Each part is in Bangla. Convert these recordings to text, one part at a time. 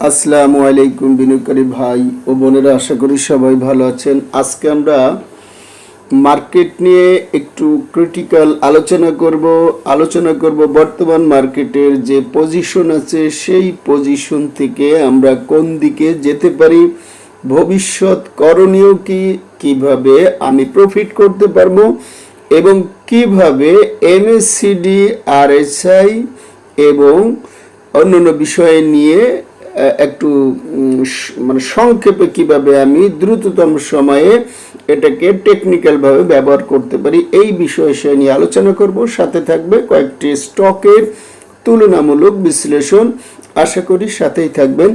আসসালামু আলাইকুম বিনিয়োগকারী ভাই ও বোনেরা, আশা করি সবাই ভালো আছেন। আজকে আমরা মার্কেট নিয়ে একটু ক্রিটিক্যাল আলোচনা করব। আলোচনা করব বর্তমান মার্কেটের যে পজিশন আছে, সেই পজিশন থেকে আমরা কোন দিকে যেতে পারি, ভবিষ্যৎ করণীয় কি, কীভাবে আমি প্রফিট করতে পারব এবং কীভাবে এমএসসিডি আরএসআই এবং অন্যান্য বিষয় নিয়ে একটু মানে সংক্ষেপে কীভাবে আমি দ্রুততম সময়ে এটাকে টেকনিক্যাল ভাবে ব্যবহার করতে পারি, এই বিষয় নিয়ে আলোচনা করব। সাথে থাকবে কয়েকটি স্টকের তুলনামূলক বিশ্লেষণ। আশা করি সাথেই থাকবেন।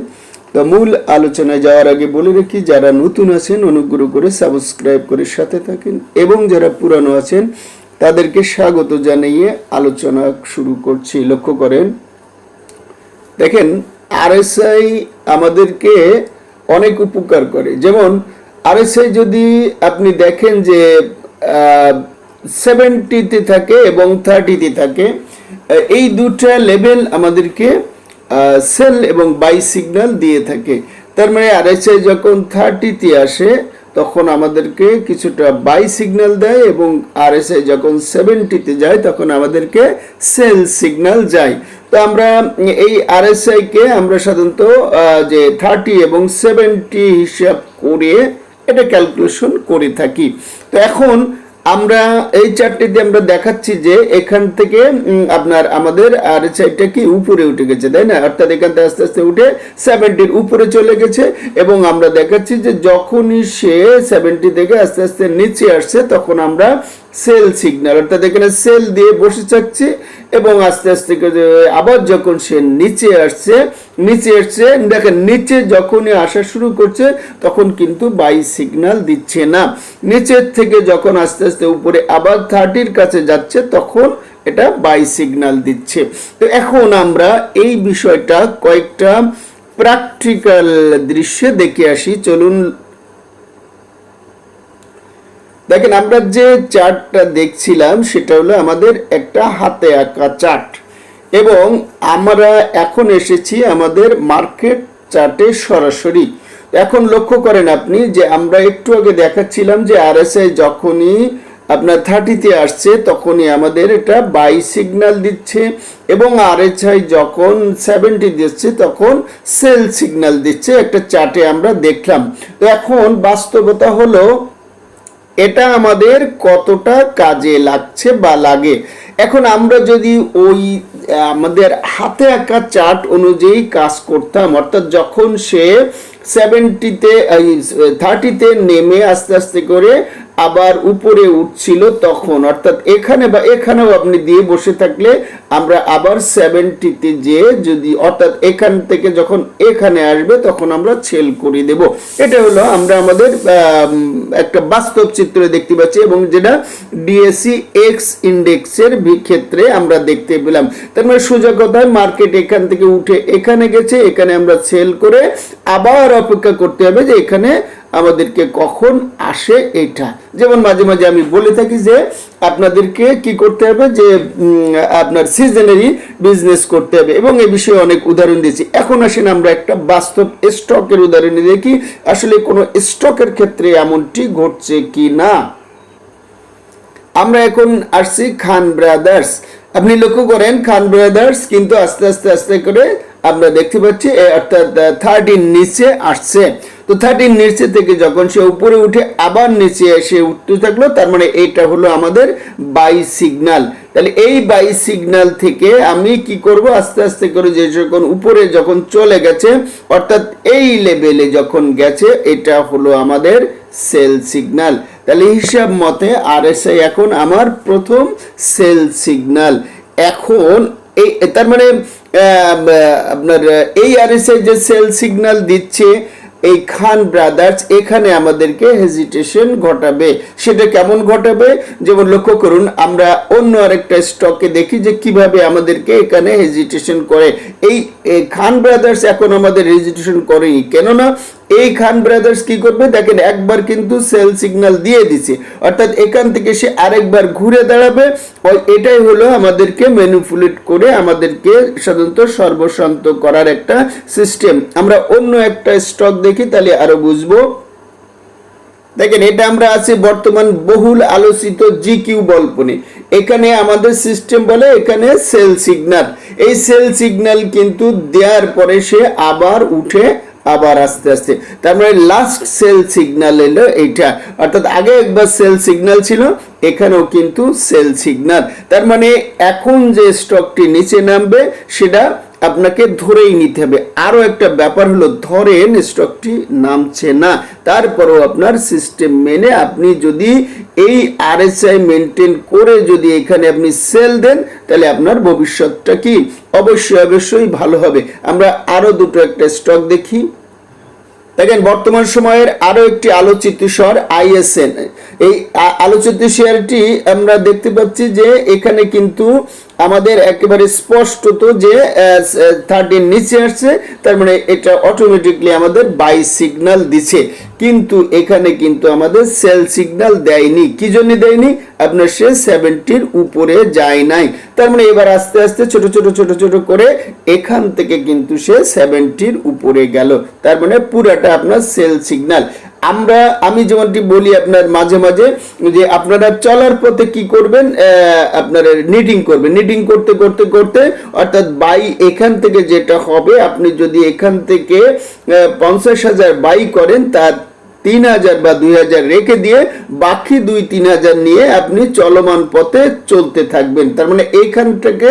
তো মূল আলোচনায় যাওয়ার আগে বলে রাখি, যারা নতুন আছেন, অনুগ্রহ করে সাবস্ক্রাইব করে সাথে থাকেন এবং যারা পুরানো আছেন, তাদেরকে স্বাগত জানিয়ে আলোচনা শুরু করছি। লক্ষ্য করেন, দেখেন আরএসআই আমাদেরকে অনেক উপকার করে। যেমন, আরএসআই যদি আপনি দেখেন যে সেভেন্টিতে থাকে এবং থার্টিতে থাকে এই দুটা লেভেল আমাদেরকে সেল এবং বাই সিগন্যাল দিয়ে থাকে। তার মানে আরএসআই যখন থার্টিতে আসে তখন আমাদেরকে কিছুটা বাই সিগন্যাল দেয় এবং আর আরএসআই যখন সেভেন্টিতে যায়, তখন আমাদেরকে সেল সিগন্যাল যায়। তো আমরা এই আর এস আইকে আমরা সাধারণত যে থার্টি এবং সেভেন্টি হিসাব করে এটা ক্যালকুলেশন করে থাকি। তো এখন আমরা এই চারটিতে আমরা দেখাচ্ছি যে এখান থেকে আপনার আমাদের আর সাইডটা কি উপরে উঠে গেছে, তাই না? অর্থাৎ এখান থেকে আস্তে আস্তে উঠে সেভেন্টির উপরে চলে গেছে এবং আমরা দেখাচ্ছি যে যখনই সে সেভেন্টি থেকে আস্তে আস্তে নিচে আসছে, তখন আমরা সেল সিগন্যাল, অর্থাৎ এখানে সেল দিয়ে বসে থাকছে এবং আস্তে আস্তে আবার যখন সে নিচে আসছে নিচে আসছে, দেখেন নিচে যখনই আসা শুরু করছে, তখন কিন্তু বাই সিগন্যাল দিচ্ছে না। নিচের থেকে যখন আস্তে আস্তে উপরে আবার থার্টির কাছে যাচ্ছে, তখন এটা বাই সিগন্যাল দিচ্ছে। তো এখন আমরা এই বিষয়টা কয়েকটা প্র্যাকটিক্যাল দৃশ্যে দেখে আসি। চলুন দেখেন, আমরা যে চার্টটা দেখছিলাম, সেটা হলো আমাদের একটা হাতে আঁকা চার্ট। এবং আমরা এখন এসেছি আমাদের মার্কেট চার্টে সরাসরি। এখন লক্ষ্য করেন আপনি যে আমরা একটু আগে দেখাচ্ছিলাম যে আরএসআই যখনই আপনার থার্টিতে আসছে, তখনই আমাদের এটা বাই সিগন্যাল দিচ্ছে। এবং আরএসআই যখন সেভেন্টি দিচ্ছে, তখন সেল সিগন্যাল দিচ্ছে। একটা চার্টে আমরা দেখলাম। তো এখন বাস্তবতা হলো এটা আমাদের কতটা কাজে লাগছে বা লাগে? এখন আমরা যদি ওই, আমাদের হাতে আঁকা চার্ট অনুযায়ী কাজ করতাম, অর্থাৎ যখন সে সেভেন্টিতে থার্টিতে নেমে আস্তে আস্তে করে আবার উপরে উঠছিল তখন। অর্থাৎ এখানে বা এখানেও আপনি দিয়ে বসে থাকলে আমরা আবার সেভেন্টিতে যে যদি, অর্থাৎ এখান থেকে যখন এখানে আসবে তখন আমরা ছেল করে দেব। এটা হলো আমরা আমাদের একটা বাস্তব চিত্র দেখতে পাচ্ছি এবং যেটা ডিএসসি এক্স ইন্ডেক্সের ক্ষেত্রে আমরা দেখতে পেলাম। তার মানে সোজা কথায় মার্কেট এখান থেকে উঠে এখানে গেছে, এখানে আমরা সেল করে আবার অপেক্ষা করতে হবে যে এখানে আমাদেরকে কখন আসে এটা? যেমন মাঝে মাঝে আমি বলে থাকি যে, আপনাদেরকে কি করতে হবে? যে আপনার সিজনারি বিজনেস করতে হবে। এবং এ বিষয়ে অনেক উদাহরণ দিয়েছি। এখন আসেন আমরা একটা বাস্তব স্টকের উদাহরণ দেখি, আসলে কোনো স্টকের ক্ষেত্রে এমনটি ঘটছে কি না? আমরা এখন আসছি খান ব্রাদার্স। আপনি লক্ষ্য করেন, খান ব্রাদার্স কিন্তু আস্তে আস্তে আস্তে করে আমরা দেখতে পাচ্ছি অর্থাৎ থার্টিন নিচে আসছে। তো থার্টিন নিচে থেকে যখন সে উপরে উঠে আবার নিচে এসে উঠতে থাকল, তার মানে এইটা হলো আমাদের বাই সিগন্যাল তাহলে এই বাই সিগন্যাল থেকে আমি কি করব? আস্তে আস্তে করে যে যখন উপরে যখন চলে গেছে, অর্থাৎ এই লেভেলে যখন গেছে, এটা হলো আমাদের সেল সিগনাল তাহলে হিসাব মতে আরএসআই এখন আমার প্রথম সেল সিগনাল এখন এই, তার মানে আপনার, এই আরএসআই যে সেল সিগনাল দিচ্ছে এই খান ব্রাদার্স এখানে আমাদেরকে হেজিটেশন ঘটাবে। সেটা কেমন ঘটাবে? যেমন লক্ষ্য করুন, আমরা অন্য আরেকটা স্টকে দেখি যে কীভাবে আমাদেরকে এখানে হেজিটেশন করে। এই এই খান ব্রাদার্স এখন আমাদের রেজিস্ট্রেশন করেনি। কেননা এই খান ব্রাদার্স কি করবে? দেখেন, একবার কিন্তু সেল সিগন্যাল দিয়ে দিছে। অর্থাৎ এখান থেকে সে আরেকবার ঘুরে দাঁড়াবে। ওই এটাই হলো আমাদেরকে ম্যানিপুলেট করে আমাদেরকে সাধারণত সর্বশান্ত করার একটা সিস্টেম আমরা অন্য একটা স্টক দেখি, তাহলে আরও বুঝব। দেখেন, এটা আমরা আছি বর্তমান বহুল আলোচিত জি কিউ বল্পনে এখানে আমাদের সিস্টেম বলে এখানে সেল সিগন্যাল এই সেল সিগন্যাল কিন্তু দেওয়ার পরে সে আবার উঠে, আবার আস্তে আস্তে। তার মানে লাস্ট সেল সিগন্যাল এলো এইটা। অর্থাৎ আগে একবার সেল সিগন্যাল ছিল, এখানেও কিন্তু সেল সিগন্যাল তার মানে এখন যে স্টকটি নিচে নামবে, সেটা আপনাকে ধরেই নিতে হবে। আরও একটা ব্যাপার হলো, ধরেন স্টকটি নামছে না, তারপরেও আপনার সিস্টেম মেনে আপনি যদি এই আরএসআই মেনটেন করে যদি এখানে আপনি সেল দেন, তাহলে আপনার ভবিষ্যৎটা কি? অবশ্যই অবশ্যই ভালো হবে। আমরা আরও দুটো একটা স্টক দেখি। দেখেন, বর্তমান সময়ের আরও একটি আলোচিত শেয়ার আইএসএন। এই আলোচিত শেয়ারটি আমরা দেখতে পাচ্ছি যে এখানে কিন্তু আমাদের একেবারে স্পষ্টত যে থার্টির নিচে আসছে, তার মানে এটা অটোমেটিকলি আমাদের বাই সিগন্যাল দিছে কিন্তু এখানে কিন্তু আমাদের সেল সিগন্যাল দেয়নি। কি জন্য দেয়নি? আপনার সে সেভেন্টির উপরে যায় নাই। তার মানে এবার আস্তে আস্তে ছোট ছোট ছোট ছোট করে এখান থেকে কিন্তু সে সেভেন্টির উপরে গেল। তার মানে পুরাটা আপনার সেল সিগন্যাল আমরা, আমি যেমনটি বলি আপনার মাঝে মাঝে যে আপনারা চলার পথে কি করবেন আপনার নিটিং করবেন। নিটিং করতে করতে করতে, অর্থাৎ বাই এখান থেকে যেটা হবে, আপনি যদি এখান থেকে পঞ্চাশ হাজার বাই করেন, তার তিন হাজার বা দুই হাজার রেখে দিয়ে বাকি দুই, তিন হাজার নিয়ে আপনি চলমান পথে চলতে থাকবেন। তার মানে এইখান থেকে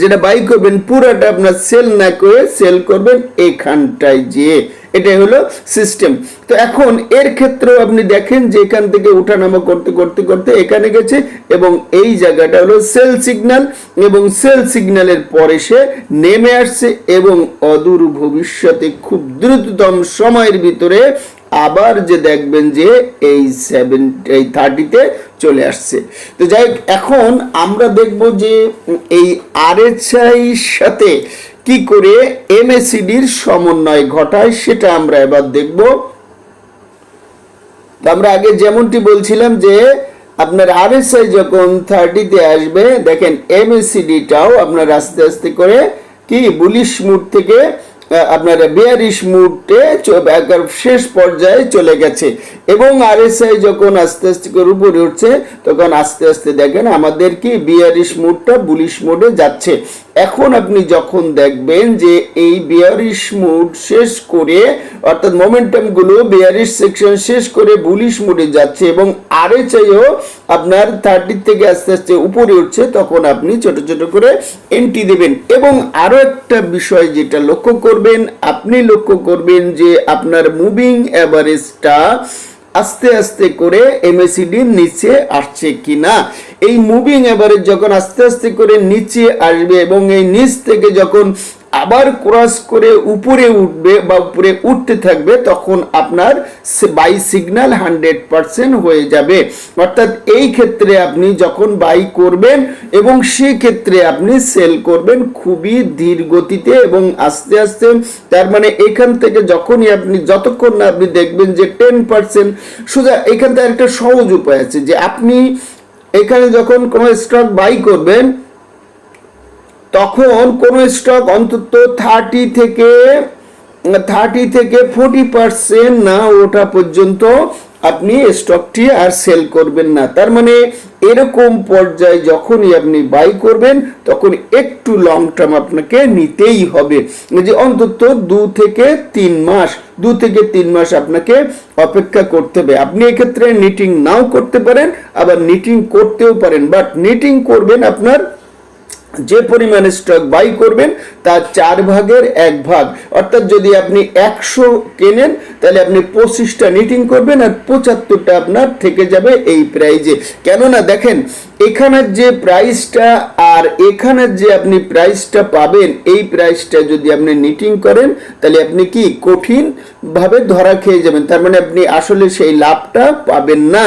যেটা বাই করবেন, পুরাটা আপনার সেল না করে সেল করবেন এখানটায় যেয়ে। এটাই হলো সিস্টেম তো এখন এর ক্ষেত্রেও আপনি দেখেন যে এখান থেকে উঠানামা করতে করতে করতে এখানে গেছে এবং এই জায়গাটা হলো সেল সিগন্যাল এবং সেল সিগন্যালের পরে সে নেমে আসছে এবং অদূর ভবিষ্যতে খুব দ্রুততম সময়ের ভিতরে আবার যে দেখবেন যে এই সেভেন এই থার্টিতে চলে আসছে। তো যাই এখন আমরা দেখব যে এই আরএসআই সাথে কি করে এমএসিডির সমন্বয় ঘটায়, সেটা আমরা এবার দেখব। আমরা আগে যেমনটি বলছিলাম যে আপনার আরএসআই যখন থার্টিতে আসবে, দেখেন এমএসিডিটাও আপনার আস্তে আস্তে করে কি বুলিশ মুড থেকে আপনার বেয়ারিশ মুডে একবার শেষ পর্যায়ে চলে গেছে। এবং আরএসআই যখন আস্তে আস্তে করে উপরে উঠছে, তখন আস্তে আস্তে দেখেন আমাদের কি বিয়ারিশ মুডটা বুলিশ মোডে যাচ্ছে। এখন আপনি যখন দেখবেন যে এই বিয়ারিশ মুড শেষ করে, অর্থাৎ মোমেন্টামগুলো বিয়ারিশ সেকশন শেষ করে বুলিশ মুডে যাচ্ছে এবং আরে চাইও আপনার থার্টি থেকে আস্তে আস্তে উপরে উঠছে, তখন আপনি ছোট ছোট করে এন্ট্রি দেবেন। এবং আরও একটা বিষয় যেটা লক্ষ্য করবেন, আপনি লক্ষ্য করবেন যে আপনার মুভিং অ্যাভারেজটা আস্তে আস্তে করে এমএসিডি নিচে আসছে কিনা? এই মুভিং এভারেজ যখন আস্তে আস্তে করে নিচে আসবে এবং এই নিচ থেকে যখন আবার ক্রস করে উপরে উঠবে বা উপরে উঠতে থাকবে, তখন আপনার বাই সিগন্যাল হান্ড্রেড পার্সেন্ট হয়ে যাবে। অর্থাৎ এই ক্ষেত্রে আপনি যখন বাই করবেন এবং সেই ক্ষেত্রে আপনি সেল করবেন খুবই ধীর গতিতে এবং আস্তে আস্তে। তার মানে এখান থেকে যখনই আপনি যতক্ষণ না আপনি দেখবেন যে টেন পার্সেন্ট সোজা এখান থেকে একটা সহজ উপায় আছে যে আপনি এখানে যখন কোনো স্টক বাই করবেন তখন কোন স্টক অন্তত থার্টি থেকে থার্টি থেকে ফোর্টি পার্সেন্ট না ওটা পর্যন্ত আপনি স্টকটি আর সেল করবেন না। তার মানে এরকম পর্যায়ে যখনই আপনি বাই করবেন, তখন একটু লং টার্ম আপনাকে নিতেই হবে। যে অন্তত দু থেকে তিন মাস, দু থেকে তিন মাস আপনাকে অপেক্ষা করতে হবে। আপনি এক্ষেত্রে নিটিং নাও করতে পারেন, আবার নিটিং করতেও পারেন বাট নিটিং করবেন আপনার যে পরিমাণে স্টক বাই করবেন, তার চার ভাগের এক ভাগ। অর্থাৎ যদি আপনি একশো কেনেন, তাহলে আপনি পঁচিশটা নিটিং করবেন আর পঁচাত্তরটা আপনার থেকে যাবে এই প্রাইজে কেননা দেখেন, এখানের যে প্রাইসটা আর এখানের যে আপনি প্রাইসটা পাবেন, এই প্রাইসটা যদি আপনি নিটিং করেন, তাহলে আপনি কি কঠিন ভাবে ধরা খেয়ে যাবেন। তার মানে আপনি আসলে সেই লাভটা পাবেন না।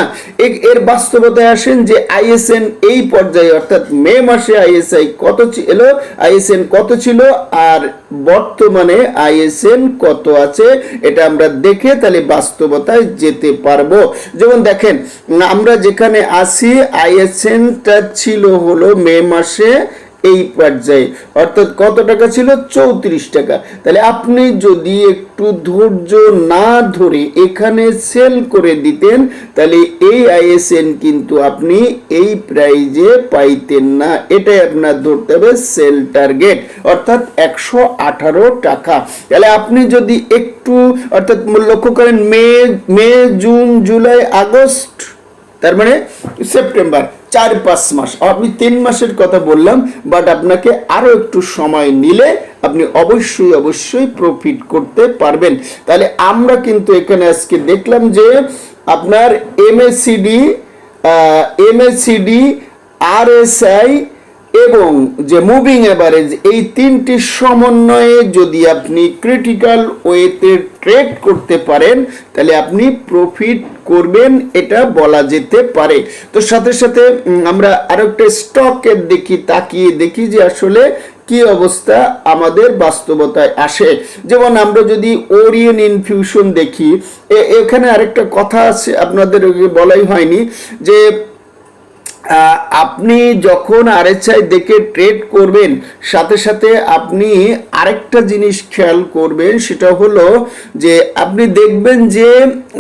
এর বাস্তবতায় আসেন যে আইএসএন এই পর্যায়ে, অর্থাৎ মে মাসে আইএসআই কত ছিল আইএসএন কত ছিল আর বর্তমানে আইএসএন কত আছে, এটা আমরা দেখে তাহলে বাস্তবতায় যেতে পারব। যেমন দেখেন, আমরা যেখানে আসি আইএসএনটা ছিল হলো মে মাসে এই পর্যায়ে। অর্থাৎ কত টাকা ছিল? চৌত্রিশ টাকা। তাহলে আপনি যদি একটু ধৈর্য না ধরে এখানে সেল করে দিতেন, তাহলে এই আইএসএন কিন্তু আপনি এই প্রাইজে পাইতেন না। এটাই আপনার ধরতে হবে সেল টার্গেট অর্থাৎ একশো আঠারো টাকা। তাহলে আপনি যদি একটু, অর্থাৎ লক্ষ্য করেন May May, June, July, August, তার মানে সেপ্টেম্বর চার পাঁচ মাস। আমি তিন মাসের কথা বললাম বাট আপনাকে আরও একটু সময় নিলে আপনি অবশ্যই অবশ্যই প্রফিট করতে পারবেন। তাহলে আমরা কিন্তু এখানে আজকে দেখলাম যে আপনার এমএসিডি এমএসিডি আরএসআই এবং যে মুভিং অ্যাভারেজ এই তিনটি সমন্বয়ে যদি আপনি ক্রিটিক্যাল ওয়েতে ট্রেড করতে পারেন, তাহলে আপনি প্রফিট করবেন, এটা বলা যেতে পারে। তো সাথে সাথে আমরা আরও একটা স্টকের দেখি তাকিয়ে দেখি যে আসলে কি অবস্থা আমাদের বাস্তবতায় আসে। যেমন আমরা যদি ওরিয়েন ইনফিউশন দেখি এখানে আরেকটা কথা আছে, আপনাদের বলাই হয়নি, যে আপনি যখন আরএসআই দেখে ট্রেড করবেন, সাথে সাথে আপনি আরেকটা জিনিস খেয়াল করবেন, সেটা হলো যে আপনি দেখবেন যে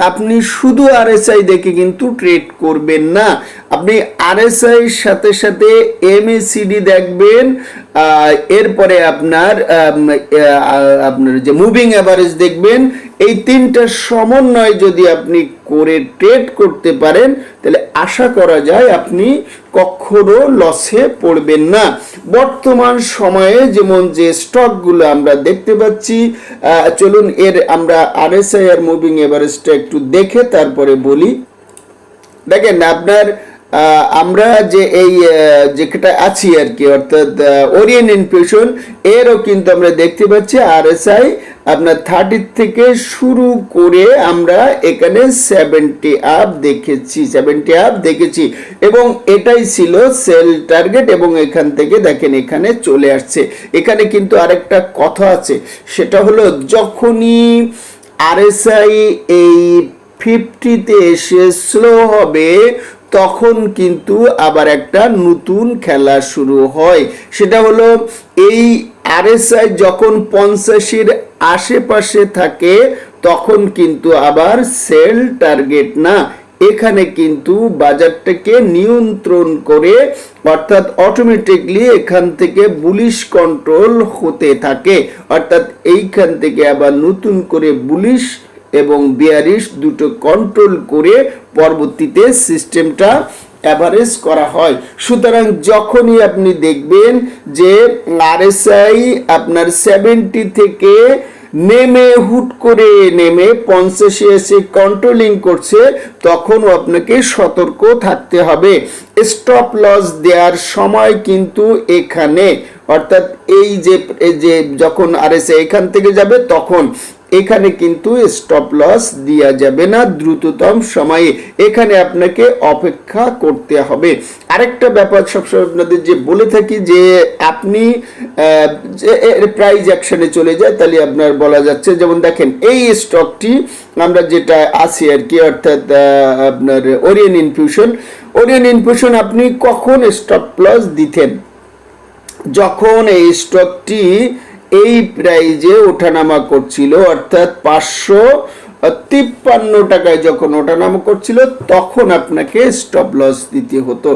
আপনি শুধু আরএসআই দেখে কিন্তু ট্রেড করবেন না, আপনি আরএসআই সাথে সাথে এমএসিডি দেখবেন এরপরে আপনার আপনার যে মুভিং অ্যাভারেজ দেখবেন, এই তিনটা সমন্বয় যদি আপনি করে ট্রেড করতে পারেন, তাহলে আশা করা যায় আপনি কখনো লসে পড়বেন না। বর্তমান সময়ে যেমন যে স্টকগুলো আমরা দেখতে পাচ্ছি চলুন এর আমরা আরএসআই আর মুভিং এভারেজটা একটু দেখে তারপরে বলি। দেখেন আপনার আমরা যে এই যেটা আছি আর কি, অর্থাৎ ওরিয়েন্ট ইনফিউশন এরও কিন্তু আমরা দেখতে পাচ্ছি আরএসআই আপনার থার্টি থেকে শুরু করে আমরা এখানে সেভেন্টি আপ দেখেছি সেভেন্টি আপ দেখেছি। এবং এটাই ছিল সেল টার্গেট এবং এখান থেকে দেখেন এখানে চলে আসছে। এখানে কিন্তু আরেকটা কথা আছে, সেটা হলো যখনই আরএসআই এই ফিফটিতে এসে স্লো হবে তখন কিন্তু আবার একটা নতুন খেলা শুরু হয়। সেটা হলো এই আরএসআই যখন পঞ্চাশের আশেপাশে থাকে, তখন কিন্তু আবার সেল টার্গেট না। এখানে কিন্তু বাজারটাকে নিয়ন্ত্রণ করে, অর্থাৎ অটোমেটিকলি এখান থেকে বুলিশ কন্ট্রোল হতে থাকে। অর্থাৎ এইখান থেকে আবার নতুন করে বুলিশ এবং বিয়ারিশ দুটো কন্ট্রোল করে পরবর্তীতে সিস্টেমটা অ্যাভারেজ করা হয়। সুতরাং যখনই আপনি দেখবেন যে আরএসআই আপনার সেভেন্টি থেকে নেমে হুট করে নেমে পঞ্চাশে এসে কন্ট্রোলিং করছে, তখনও আপনাকে সতর্ক থাকতে হবে। স্টপ লস দেওয়ার সময় কিন্তু এখানে, অর্থাৎ এই যে যে যখন আরএসআই এখান থেকে যাবে, তখন এখানে কিন্তু স্টপ লস দেওয়া যাবে না, দ্রুততম সময়ে। এখানে আপনাকে অপেক্ষা করতে হবে। আরেকটা ব্যাপার সবসময় আপনাদের যে বলে থাকি যে, আপনি প্রাইজ অ্যাকশনে চলে যায়, তাহলে আপনার বলা যাচ্ছে, যেমন দেখেন, এই স্টকটি আমরা যেটা আছি আর কি অর্থাৎ আপনার ওরিয়েন ইনফিউশন ওরিয়েন ইনফিউশন আপনি কখন স্টপ লস দিতেন? যখন এই স্টকটি এই প্রাইজে ওঠানামা করছিল, অর্থাৎ পাঁচশো তিপ্পান্ন টাকায় যখন ওঠানামা করছিল, তখন আপনাকে স্টপ লস দিতে হতো।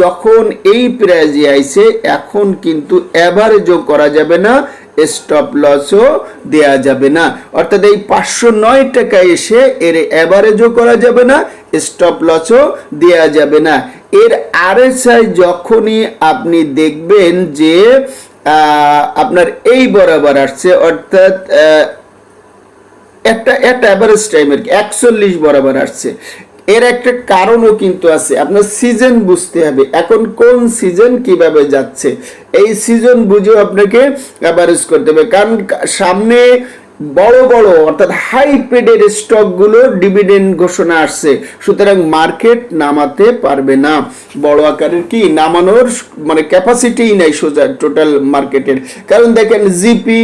যখন এই প্রাইজে আইছে, এখন কিন্তু অ্যাভারেজও করা যাবে না স্টপ লসও দেয়া যাবে না। অর্থাৎ এই পাঁচশো নয় টাকা এসে এর অ্যাভারেজও করা যাবে না স্টপ লসও দেয়া যাবে না। এর আরএসআই যখনই আপনি দেখবেন যে আপনার এই বরাবর আসছে, অর্থাৎ একটা একটা অ্যাভারেজ টাইম আর কি একচল্লিশ বরাবর আসছে। এর একটা কারণও কিন্তু আছে। আপনার সিজন বুঝতে হবে। এখন কোন সিজন কীভাবে যাচ্ছে? এই সিজন বুঝেও আপনাকে অ্যাভারেজ করতে হবে। কারণ সামনে বড় বড়, অর্থাৎ হাই পেডের স্টকগুলো ডিভিডেন্ড ঘোষণা আসছে। সুতরাং মার্কেট নামাতে পারবে না। বড় আকারের কি? নামানোর মানে ক্যাপাসিটিই নাই সোজা টোটাল মার্কেটের কারণ দেখেন জিপি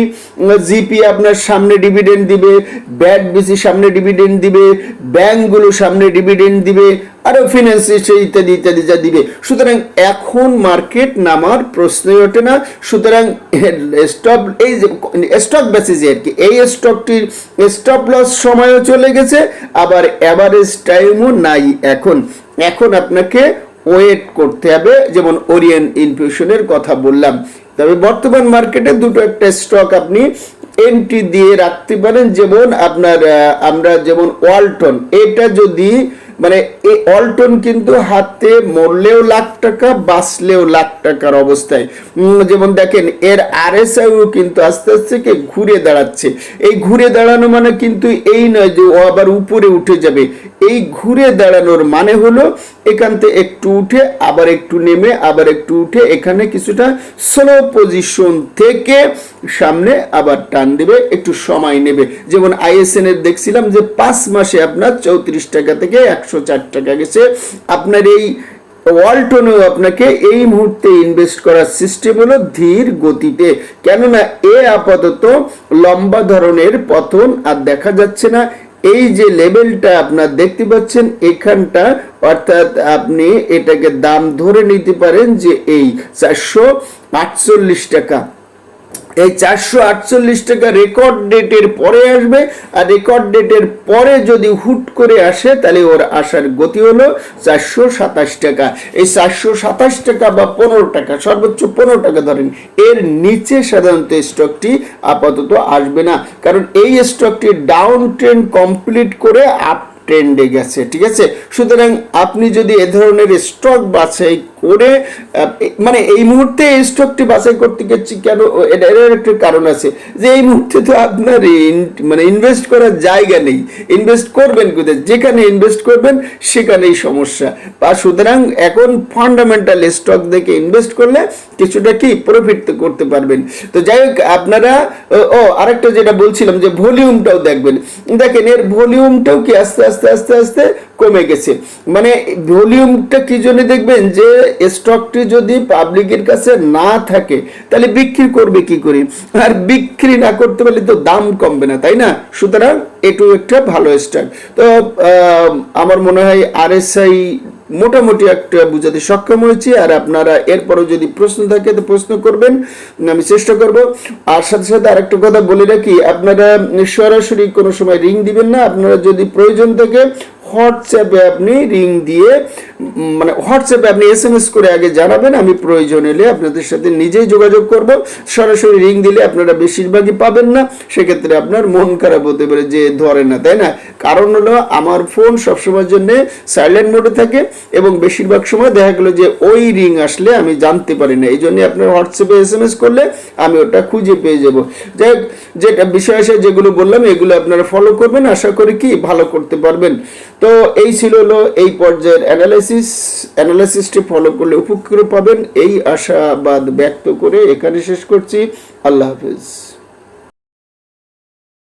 জিপি আপনার সামনে ডিভিডেন্ড দিবে ব্যাট বিসি সামনে ডিভিডেন্ড দিবে ব্যাংকগুলো সামনে ডিভিডেন্ড দিবে আরও ফিনান্স ইত্যাদি ইত্যাদি যা দিবে। সুতরাং এখন মার্কেট নামার প্রশ্নই ওঠে না। সুতরাং স্টপ এই যে স্টক বেসিসে আর কি, এই স্টকটির স্টপ লস সময়ও চলে গেছে, আবার অ্যাভারেজ টাইমও নাই এখন। এখন আপনাকে ওয়েট করতে হবে, যেমন ওরিয়েন ইনফিউশনের কথা বললাম। তবে বর্তমান মার্কেটে দুটো একটা স্টক আপনি এন্ট্রি দিয়ে রাখতে পারেন, যেমন আপনার আমরা যেমন ওয়ালটন এটা যদি মানে এই অল্টন কিন্তু হাতে মরলেও লাখ টাকা, বাঁচলেও লাখ টাকার অবস্থায়। যেমন দেখেন, এর আর আরএসআইও কিন্তু আস্তে আস্তে কে ঘুরে দাঁড়াচ্ছে। এই ঘুরে দাঁড়ানো মানে কিন্তু এই নয় যে ও আবার উপরে উঠে যাবে। এই ঘুরে দাঁড়ানোর মানে হলো এখান থেকে একটু উঠে, আবার একটু নেমে, আবার একটু উঠে, এখানে কিছুটা স্লো পজিশন থেকে সামনে আবার টান দেবে, একটু সময় নেবে। যেমন আইএসএন এর দেখছিলাম যে পাঁচ মাসে আপনার চৌত্রিশ টাকা থেকে একশো চার টাকা গেছে। আপনার এই ওয়ালটনেও আপনাকে এই মুহূর্তে ইনভেস্ট করার সিস্টেম হলো ধীর গতিতে। কেননা এ আপাতত লম্বা ধরনের পতন আর দেখা যাচ্ছে না। এই যে লেভেলটা আপনার দেখতে পাচ্ছেন, এখানটা অর্থাৎ আপনি এটাকে দাম ধরে নিতে পারেন যে এই চারশো আটচল্লিশ টাকা। এই চারশো আটচল্লিশ টাকা রেকর্ড ডেটের পরে আসবে। আর রেকর্ড ডেটের পরে যদি হুট করে আসে, তাহলে ওর আসার গতি হলো চারশো সাতাশ টাকা। এই চারশো সাতাশ টাকা বা পনেরো টাকা, সর্বোচ্চ পনেরো টাকা ধরেন, এর নিচে সাধারণত স্টকটি আপাতত আসবে না। কারণ এই স্টকটি ডাউন ট্রেন্ড কমপ্লিট করে আপ ট্রেন্ডে গেছে, ঠিক আছে? সুতরাং আপনি যদি এ ধরনের স্টক বাছাই করে মানে এই মুহূর্তে এই স্টকটি বাছাই করতে গেছি কেন? এর একটা কারণ আছে যে এই মুহূর্তে তো আপনার মানে ইনভেস্ট করার জায়গা নেই। ইনভেস্ট করবেন কোথায়? যেখানে ইনভেস্ট করবেন, সেখানেই সমস্যা। বা সুতরাং এখন ফান্ডামেন্টাল স্টক দেখে ইনভেস্ট করলে কিছুটা কি প্রফিট করতে পারবেন। তো যাই হোক, আপনারা, ও আরেকটা যেটা বলছিলাম যে ভলিউমটাও দেখবেন। দেখেন, এর ভলিউমটাও কি আস্তে আস্তে আস্তে আস্তে কমে গেছে। মানে ভলিউমটা কি জন্য দেখবেন যে স্টকটি যদি পাবলিকের কাছে না থাকে, তাহলে বিক্রি করবে কি করে? আর বিক্রি না করতে পারলে তো দাম কমবে না, তাই না? সুতরাং এটাও একটা ভালো স্টক তো আমার মনে হয় আরএসআই মোটামুটি একটা বুঝাতে সক্ষম হয়েছি। আর আপনারা এরপরও যদি প্রশ্ন থাকে, তো প্রশ্ন করবেন, আমি চেষ্টা করব। আর সাথে সাথে আরেকটা কথা বলে রাখি, আপনারা সরাসরি কোনো সময় রিং দিবেন না। আপনারা যদি প্রয়োজন থাকে হোয়াটসঅ্যাপে আপনি রিং দিয়ে মানে হোয়াটসঅ্যাপে আপনি এস এম এস করে আগে জানাবেন আমি প্রয়োজন এলে আপনাদের সাথে নিজেই যোগাযোগ করব। সরাসরি রিং দিলে আপনারা বেশিরভাগই পাবেন না সেক্ষেত্রে আপনার মন খারাপ হতে পারে যে ধরে না তাই না? কারণ হলো আমার ফোন সবসময়ের জন্য সাইলেন্ট মোডে থাকে এবং বেশিরভাগ সময় দেখা গেলো যে ওই রিং আসলে আমি জানতে পারি না। এই জন্যে আপনার হোয়াটসঅ্যাপে এস এম এস করলে আমি ওটা খুঁজে পেয়ে যাব। যাই হোক, যেটা বিষয় আসে যেগুলো বললাম এগুলো আপনারা ফলো করবেন। আশা করি কি ভালো করতে পারবেন। তো এই ছিল হলো এই পর্যায়ের অ্যানালাইসিস অ্যানালাইসিসটি ফলো করলে উপকৃত পাবেন। এই আশাবাদ ব্যক্ত করে এখানে শেষ করছি। আল্লাহ হাফিজ।